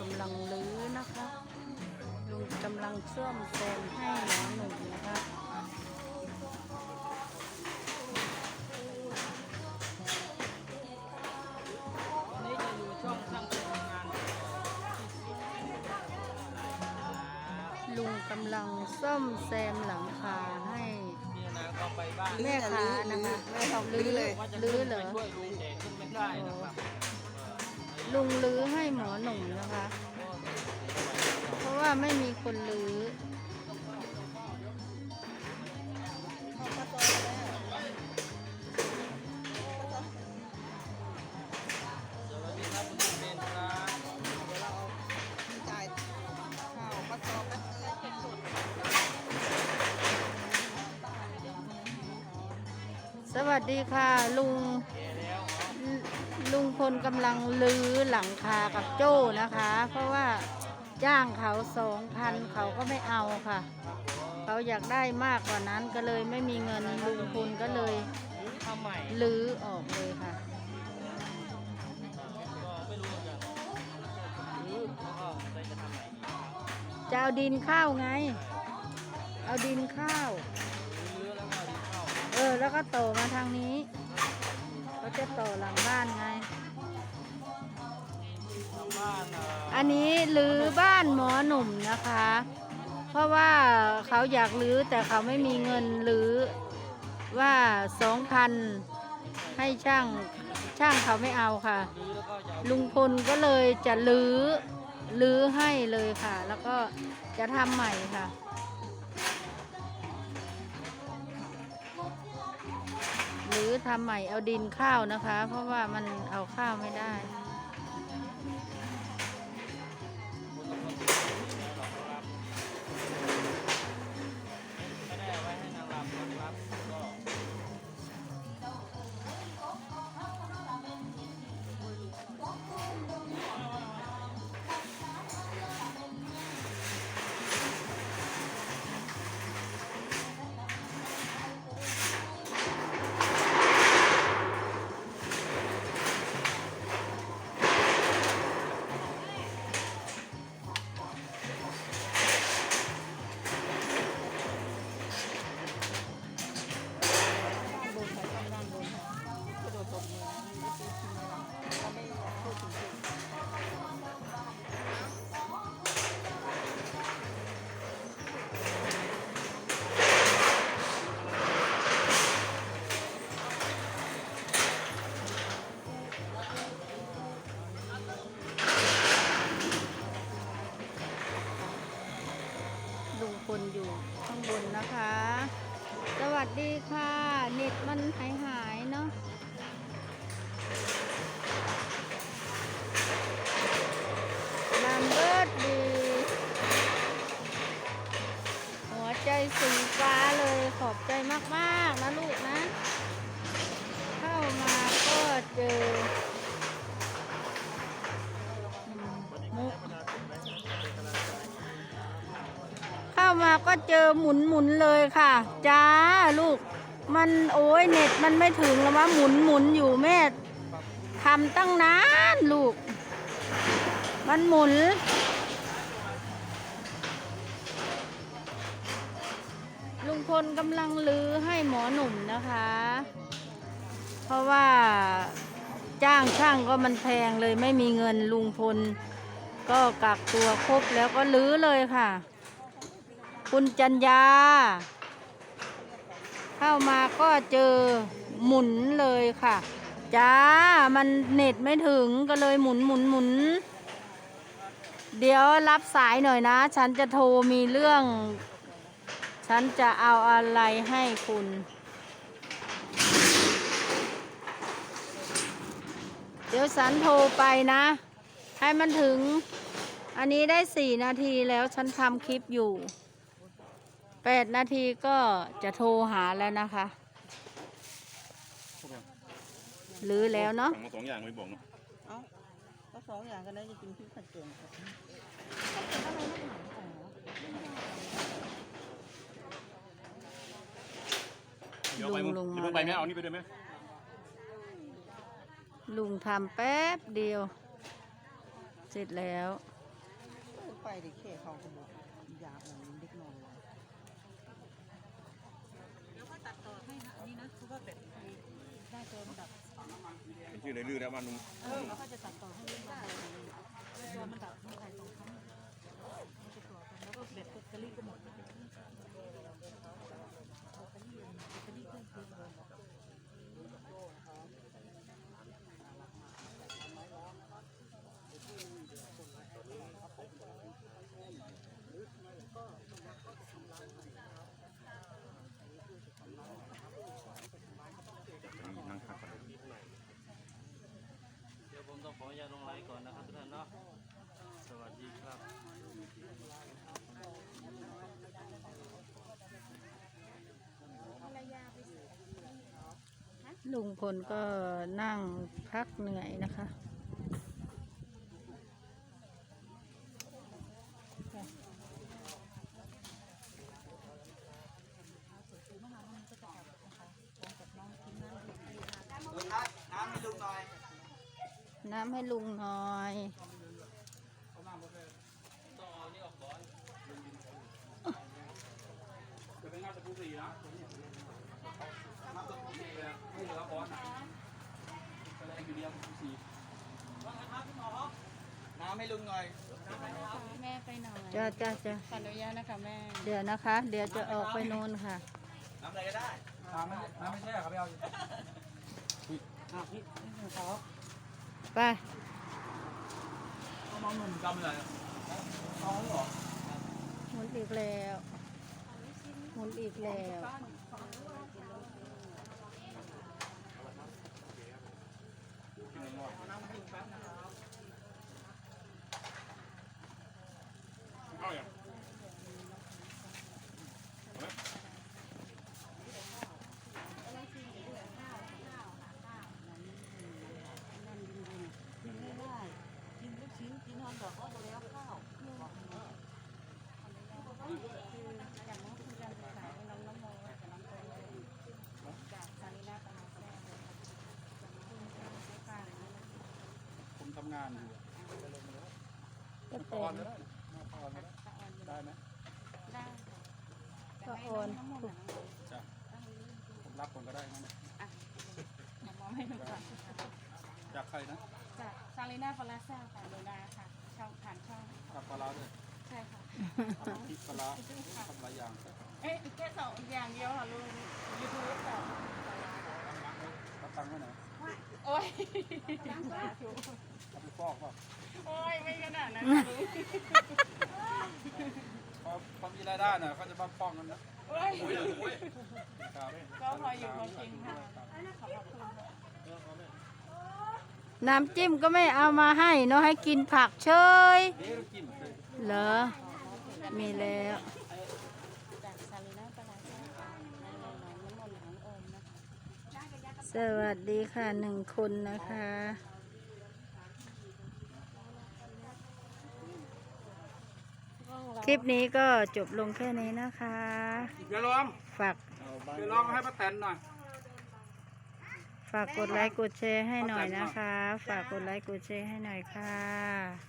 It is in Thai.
กำลังลื้อนะคะลุงกำลังซ่อมแซมให้หมอหนุ่มนะคะอันนี้จะอยู่ช่องช่างเป็นงานลุงกำลังซ่อมแซมหลังคาให้พี่นาก็ไปบ้านแม่ค้านะคะไม่ต้องลื้อเลยว่าจะลื้อขึ้นเหรไปอช่วยลุงแต่ขึ้นไม่ได้นะครับ ลุงลื้อให้หมอหนุ่มนะคะ เพราะว่าไม่มีคนลื้อสวัสดีครับคุณเบนครับจ่ายข้าวมาต่อเสวัสดีค่ะ ลุง ลุงพลกำลังลื้อหลังคากับโจ้นะคะ เพราะว่าจ้างเขาสองพันเขาก็ไม่เอาค่ะ เขาอยากได้มากกว่านั้นก็เลยไม่มีเงินลุงพลก็เลยลื้อออกเลยค่ะเหมือนกันลื้อแล้วก็ไปจะเอาดินข้าวไง เอาดินข้าว เออ แล้วก็โตมาทางนี้ เขาจะต่อหลังบ้านไงทำบ้านเอ่ออันนี้รื้อบ้านหมอหนุ่มนะคะ เพราะว่าเขาอยากรื้อแต่เขาไม่มีเงินรื้อว่าสองพันให้ช่างช่างเขาไม่เอาค่ะลื้อแล้วก็จะเอาลุงพลก็เลยจะรื้อรื้อให้เลยค่ะ แล้วก็จะทำใหม่ค่ะ ทำใหม่เอาดินข้าวนะคะ เพราะว่ามันเอาข้าวไม่ได้ สดีค่ะ เน็ตมันหายหายเนาะนัมเบิร์ดดี หัวใจสีฟ้าเลยขอบใจมาก ๆ นะลูกนะ เข้ามาก็เจอ มาก็เจอหมุนหมุนเลยค่ะ จ้าลูก มันโอ้ยเน็ตมันไม่ถึงแล้ววะหมุนหมุนอยู่แม่ทำตั้งนานลูก มันหมุน ลุงพลกำลังลือให้หมอหนุ่มนะคะ เพราะว่าจ้างช่างก็มันแพงเลยไม่มีเงินลุงพลก็กักตัวครบแล้วก็ลื้อเลยค่ะ คุณจัญญา เข้ามาก็เจอหมุนเลยค่ะ จ้า มันเน็ตไม่ถึงก็เลยหมุนหมุนหมุน เดี๋ยวรับสายหน่อยนะ ฉันจะโทรมีเรื่อง ฉันจะเอาอะไรให้คุณเดี๋ยวฉันโทรไปนะ ให้มันถึง อันนี้ได้สี่นาทีแล้วฉันทำคลิปอยู่ แปดนาทีก็จะโทรหาแล้วนะคะ หรือแล้วเนาะสั่งมาสองอย่างไม่บอกเนาะเอ้าก็สองอย่างกันแล้วจะกินพริกผัดเกลือครับเดี๋ยวไปมึงลุงลงมาเดี๋ยวมึงไปไหมเอานี่ไปด้วยไหมลุงทำแป๊บเดียว เสร็จแล้ว ไปดิเขเขาก็บอกอยากเหมือนเด็กน้อยเลยเดี๋ยวเขาตัดต่อให้นะอั นนี้นะคือว่าแบบได้ตัวมันแบบเป็นชื่อในลือแล้วมันนุ่มเออแล้วก็จะตัดต่อให้เล่ได้ตัวมันแบบไม่ใครตรงครั้งมันจะต่อกันแล้วก็แบบแบตเตอรี่ก็หมดแบตเตอรี่แบตเตอรี่เครื่องคืนเลย นั่งพักก่อน เดี๋ยวผมต้องขออนุญาตลงไลน์ก่อนนะครับทุกท่านเนาะ สวัสดีครับ ลุงพลก็นั่งพักเหนื่อยนะคะน้ำให้ลุงหน่อย ห้ลุงหน่อยแม่ไปหน่อยจ้าจ้าจ้าขออนุญาตนะคะแม่ เดี๋ยวนะคะ เดี๋ยวจะออกไปโน่นค่ะน้ำอะไรก็ได้น้ำไม่น้ำไม่แช่ครับไปเอาอ้าวพี่นี่ขอไปเอามองหนุ่มจำเลยเอาเหรอหมุนอีกแล้วหมุนอีกแล้วเอาอ ย่างกินไม่ได้กินลูกชิ้นกินฮอนดอกก็หมดแล้วข้าวคืออย่างน้องคือการศึกษาน้องน้ำมองกับน้องโตจากซาลินาปนาแซ่คุณการใช้การผมทำงานอยู่ก็ตอนเต็ก็มได้มาตอนก็ได้ ได้ไหมได้ก็โอนน้ำมนต์จ้ะผมรับคนก็ได้นะน้ำมองให้ดูก่อนจากใครนะจากซาลินาปนาแซ่ค่ะโดนาค่ะช่องผ่านช่องจากปลาร้าด้วยใช่ค่ะทำพริกปลาร้าทำหลายอย่างเอ๊ะแค่สองอย่างเดียวค่ะลุงยูทูบแต่รับตังค์ไว้ไหนโอ้ย เอาไปฟอกป่ะโอ้ยไม่ขนาดนั้นค่ะลุงพอพอมีรายได้น่ะเขาจะมาป้องกันนะโอ้ยครับก็พออยู่พอกินค่ะขอบคุณค่ะน้ำจิ้มก็ไม่เอามาให้เนาะให้กินผักเฉยเดี๋ยวเรากินเลยเหรอ มีแล้ว จากซาลินาปนาแซ่ค่ะในน้องน้ำมนต์น้องโอมนะคะ สวัสดีค่ะหนึ่งคนนะคะ คลิปนี้ก็จบลงแค่นี้นะคะ เดี๋ยวลองฝากเดี๋ยวลองให้ป้าแตนหน่อย ฝากกดไลค์กดแชร์ให้หน่อยนะคะ ฝากกดไลค์กดแชร์ให้หน่อยค่ะ